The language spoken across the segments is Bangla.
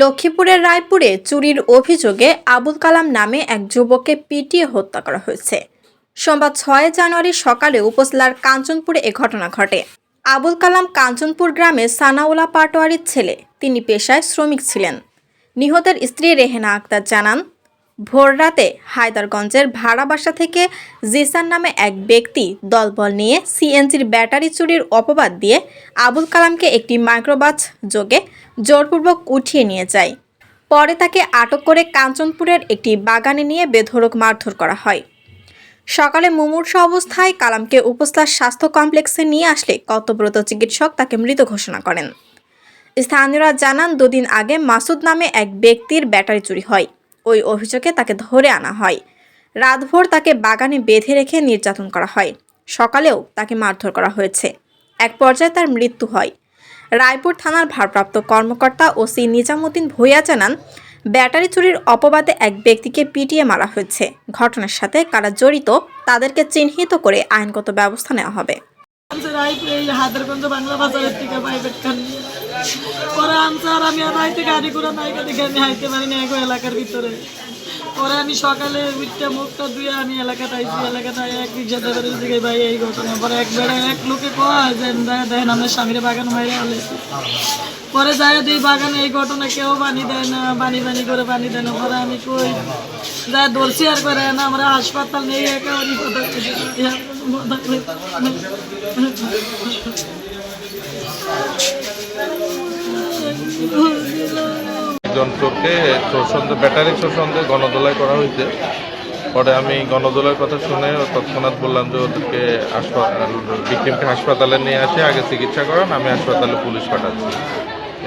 লক্ষ্মীপুরের রায়পুরে চুরির অভিযোগে আবুল কালাম নামে এক যুবককে পিটিয়ে হত্যা করা হয়েছে। সোমবার ছয় জানুয়ারি সকালে উপজেলার কাঞ্চনপুরে এ ঘটনা ঘটে। আবুল কালাম কাঞ্চনপুর গ্রামে সানাউলা পাটোয়ারির ছেলে। তিনি পেশায় শ্রমিক ছিলেন। নিহতের স্ত্রী রেহেনা আক্তার জানান ভোররাতে হায়দারগঞ্জের ভাড়া বাসা থেকে জিসান নামে এক ব্যক্তি দলবল নিয়ে সিএনজির ব্যাটারি চুরির অপবাদ দিয়ে আবুল কালামকে একটি মাইক্রোবাস যোগে জোরপূর্বক উঠিয়ে নিয়ে যায়। পরে তাকে আটক করে কাঞ্চনপুরের একটি বাগানে নিয়ে বেধড়ক মারধর করা হয়। সকালে মুমূর্ষ অবস্থায় কালামকে উপস্থার স্বাস্থ্য কমপ্লেক্সে নিয়ে আসলে কর্তব্যরত চিকিৎসক তাকে মৃত ঘোষণা করেন। স্থানীয়রা জানান, দুদিন আগে মাসুদ নামে এক ব্যক্তির ব্যাটারি চুরি হয়। ওই অভিযোগে তাকে ধরে আনা হয়। রাতভর তাকে বাগানে বেঁধে রেখে নির্যাতন করা হয়। সকালেও তাকে মারধর করা হয়েছে। এক পর্যায়ে তার মৃত্যু হয়। রায়পুর থানার ভারপ্রাপ্ত কর্মকর্তা ওসি নিজামুদ্দিন ভূঁইয়া জানান, ব্যাটারি চুরির অপবাদে এক ব্যক্তিকে পিটিয়ে মারা হয়েছে। ঘটনার সাথে কারা জড়িত তাদেরকে চিহ্নিত করে আইনগত ব্যবস্থা নেওয়া হবে। পরে আনছে আর আমি আর রাইতে গাড়ি করে নাইকা দেখে আমি হাইতে পারি না এগো এলাকার ভিতরে। পরে আমি সকালে উঠতে মুখটা ধুয়ে আমি এলাকাতে আইছি এলাকাতে এক রিক্সা ড্রাইভারের দিকে ভাই এই ঘটনা। পরে এক বেড়া এক লোকে কয় যে দেখেন আমরা স্বামীর বাগান মাইরে আলেছি পরে যায় দুই বাগানে এই ঘটনা কেউ পানি দেয় না বানি বানি করে পানি দেয় না। পরে আমি কই যায় দর্শি আর করে না, আমরা হাসপাতাল নেই একেবারে একজন চোরকে ব্যাটারি চোর গণদোলাই করা হয়েছে। পরে আমি গণদোলার কথা শুনে তৎক্ষণাৎ বললাম যে ওদেরকে হাসপাতাল হাসপাতালে নিয়ে আসে, আগে চিকিৎসা করান, আমি হাসপাতালে পুলিশ পাঠাচ্ছি।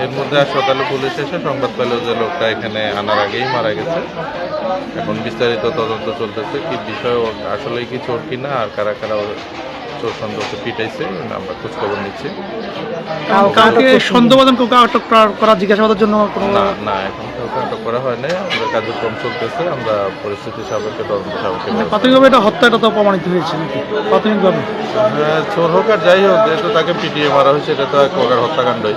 এর মধ্যে হাসপাতালে পুলিশ এসে সংবাদ পেল যে লোকটা এখানে আনার আগেই মারা গেছে। এখন বিস্তারিত তদন্ত চলতেছে, কি বিষয় আসলেই কি চোর কিনা আর কারা কারা সন্দেহকে পিটাইছে আমরা খোঁজখবর নিচ্ছি। কাউ- কাউকে সন্দেহবাদন কাউকে আটক করা- জিজ্ঞাসাবাদের জন্য কোনো না না এখন কাউকে আটক করা হয় নাই আমাদের কার্যক্রম চলতেছে আমরা পরিস্থিতি সাপেক্ষে তদন্ত সাপেক্ষে মানে প্রাথমিকভাবে এটা হত্যা এটা তো প্রমাণিত হয়েছে প্রাথমিকভাবে? হ্যাঁ, চোর হোক আর যাই হোক যেহেতু তাকে পিটিয়ে মারা হয়েছে এটা তো এক প্রকার হত্যাকাণ্ডই।